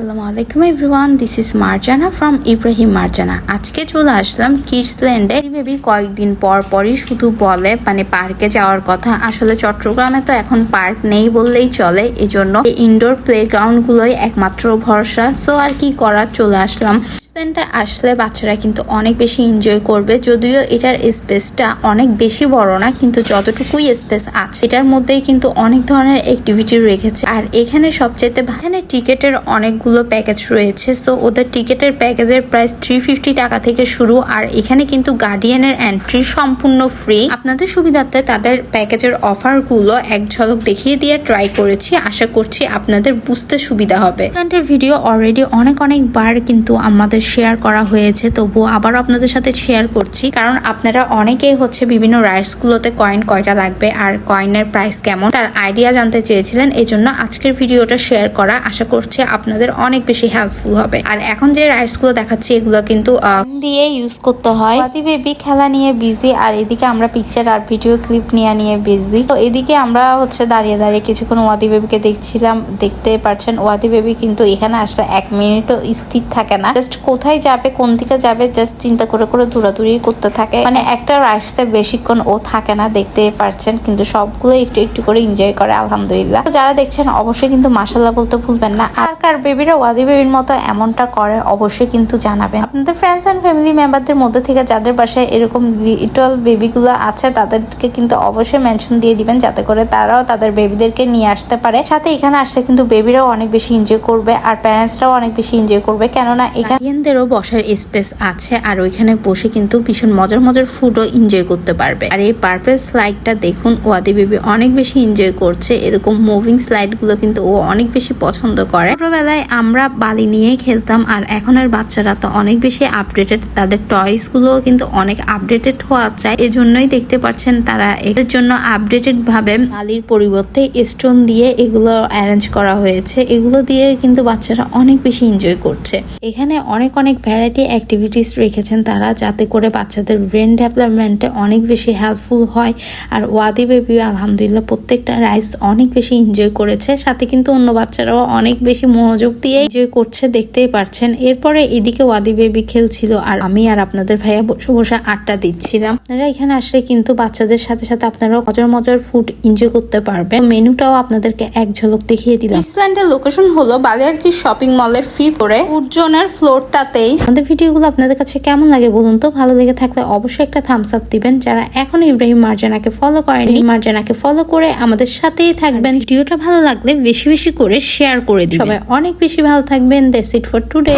আসসালামু আলাইকুম everyone this is Marjana from Ibrahim Marjana. আজকে চলে আসলাম কিডসল্যান্ডে। বেবি কয়েকদিন পর পরই শুধু বলে মানে পার্কে যাওয়ার কথা। আসলে চট্টগ্রামে তো এখন পার্ক নেই বললেই চলে, এজন্য ইনডোর প্লে গ্রাউন্ড গুলোই একমাত্র ভরসা। সো আর কি করার, চলে আসলাম। কিডসল্যান্ডে আসলে বাচ্চারা কিন্তু অনেক বেশি এনজয় করবে। যদিও এটার স্পেসটা অনেক বেশি বড় না, কিন্তু যতটুকুই স্পেস আছে এটার মধ্যেই কিন্তু অনেক ধরনের অ্যাক্টিভিটি রেখেছে। আর এখানে সবচেয়ে এখানে টিকেটের অনেকগুলো প্যাকেজ রয়েছে। সো ওদের টিকেটের প্যাকেজের প্রাইস থ্রি ফিফটি টাকা থেকে শুরু। আর এখানে কিন্তু গার্ডিয়ানের এন্ট্রি সম্পূর্ণ ফ্রি আপনাদের সুবিধার্থে তাদের প্যাকেজের অফারগুলো এক ঝলক দেখিয়ে দিয়ে ট্রাই করেছি। আশা করছি আপনাদের বুঝতে সুবিধা হবে। ভিডিও অলরেডি অনেক অনেক বার কিন্তু আমাদের শেয়ার করা হয়েছে, তবুও আবারও আপনাদের সাথে শেয়ার করছি। কারণ আপনারা অনেকেই হচ্ছে বিভিন্ন রাইডসগুলোতে কয়েন কয়টা লাগবে আর কয়েনের প্রাইস কেমন, তার আইডিয়া জানতে চেয়েছিলেন। এই জন্য আজকের ভিডিওটা শেয়ার করা আশা করছি আপনাদের অনেক বেশি হেল্পফুল হবে। আর এখন যে রাইডসগুলো দেখাচ্ছি, এগুলো কিন্তু দিয়ে ইউজ করতে হয়। ওয়াদি বেবি খেলা নিয়ে বিজি আর এদিকে আমরা পিকচার আর ভিডিও ক্লিপ নিয়ে নিয়ে বিজি তো এদিকে আমরা হচ্ছে দাঁড়িয়ে দাঁড়িয়ে কিছুক্ষণ ওয়াদি বেবিকে দেখছিলাম, দেখতে পারছেন। ওয়াদি বেবি কিন্তু এখানে আসলে এক মিনিটও স্থির থাকে না। জাস্ট কোথায় যাবে, কোন দিকে যাবে জাস্ট চিন্তা করে করে দৌড়াদৌড়ি করতে থাকে। মানে একটা রাইডসে বেশিক্ষণ ও থাকে না, দেখতে পারছেন, কিন্তু সবগুলো একটু একটু করে এনজয় করে, আলহামদুলিল্লাহ। যারা দেখছেন, অবশ্যই কিন্তু মাসাল্লাহ বলতে ভুলবেন না। আর কার বেবিরা ওয়াদি বেবির মতো এমনটা করে, অবশ্যই কিন্তু জানাবেন। আপনাদের ফ্রেন্ডস অ্যান্ড ফ্যামিলি মেম্বারদের মধ্যে থেকে যাদের বাসায় এরকম লিটল বেবিগুলো আছে, তাদেরকে কিন্তু অবশ্যই মেনশন দিয়ে দিবেন, যাতে করে তারাও তাদের বেবিদেরকে নিয়ে আসতে পারে। সাথে এখানে আসলে কিন্তু বেবিরাও অনেক বেশি এনজয় করবে, আর প্যারেন্টসরাও অনেক বেশি এনজয় করবে। কেননা এখানেদেরও বসার স্পেস আছে আর ওইখানে বসে কিন্তু ভীষণ মজার মজার ফুডও এনজয় করতে পারবে। আর এই পার্পল স্লাইডটা দেখুন, ওয়াদি বেবি অনেক বেশি এনজয় করছে। এরকম মুভিং স্লাইডগুলো কিন্তু ও অনেক বেশি পছন্দ করে। ছোটবেলায় আমরা বালি নিয়েই খেলতাম আর এখন আর বাচ্চারা তো অনেক বেশি আপডেটেড তাদের টয়সগুলো কিন্তু অনেক আপডেটেড হওয়া চায় এজন্যই দেখতে পাচ্ছেন তারা এর জন্য আপডেটেড ভাবে বালির পরিবর্তে স্টোন দিয়ে এগুলো অ্যারেঞ্জ করা হয়েছে। এগুলো দিয়ে কিন্তু বাচ্চারা অনেক বেশি এনজয় করছে। এখানে অনেক অনেক অনেক ভ্যারাইটি অ্যাক্টিভিটিস রেখেছেন তারা যাতে করে বাচ্চাদের ব্রেন ডেভেলপমেন্টে অনেক বেশি হেল্পফুল হয়। আর ওয়াদি বেবি আলহামদুলিল্লাহ প্রত্যেকটা রাইডস অনেক বেশি এনজয় করেছে। সাথে কিন্তু অন্য বাচ্চারাও অনেক বেশি মনোযোগ দিয়ে এনজয় করছে, দেখতেই পারছেন। এরপরে এদিকে ওয়াদি বেবি খেলছিল আর আমি আর আপনাদের ভাইয়া বসে বসে আড্ডা দিচ্ছিলাম। আপনারা এখানে আসলে কিন্তু বাচ্চাদের সাথে সাথে আপনারাও মজার মজার ফুড এনজয় করতে পারবেন। মেনুটাও আপনাদেরকে এক ঝলক দেখিয়ে দিলাম। ইসল্যান্ডের লোকেশন হলো বালিয়ারকি শপিং মলের ফি করে উজ্জনের ফ্লোরটাতেই আমাদের ভিডিওগুলো আপনাদের কাছে কেমন লাগে বলুন তো? ভালো লেগে থাকলে অবশ্যই একটা থামস আপ দিবেন। যারা এখন ইব্রাহিম মার্জানাকে ফলো করেনি মার্জানাকে ফলো করে আমাদের সাথেই থাকবেন। ভিডিওটা ভালো লাগলে বেশি বেশি করে শেয়ার করে দিন সবাই অনেক বেশি ভালো থাকবেন। That's it for today.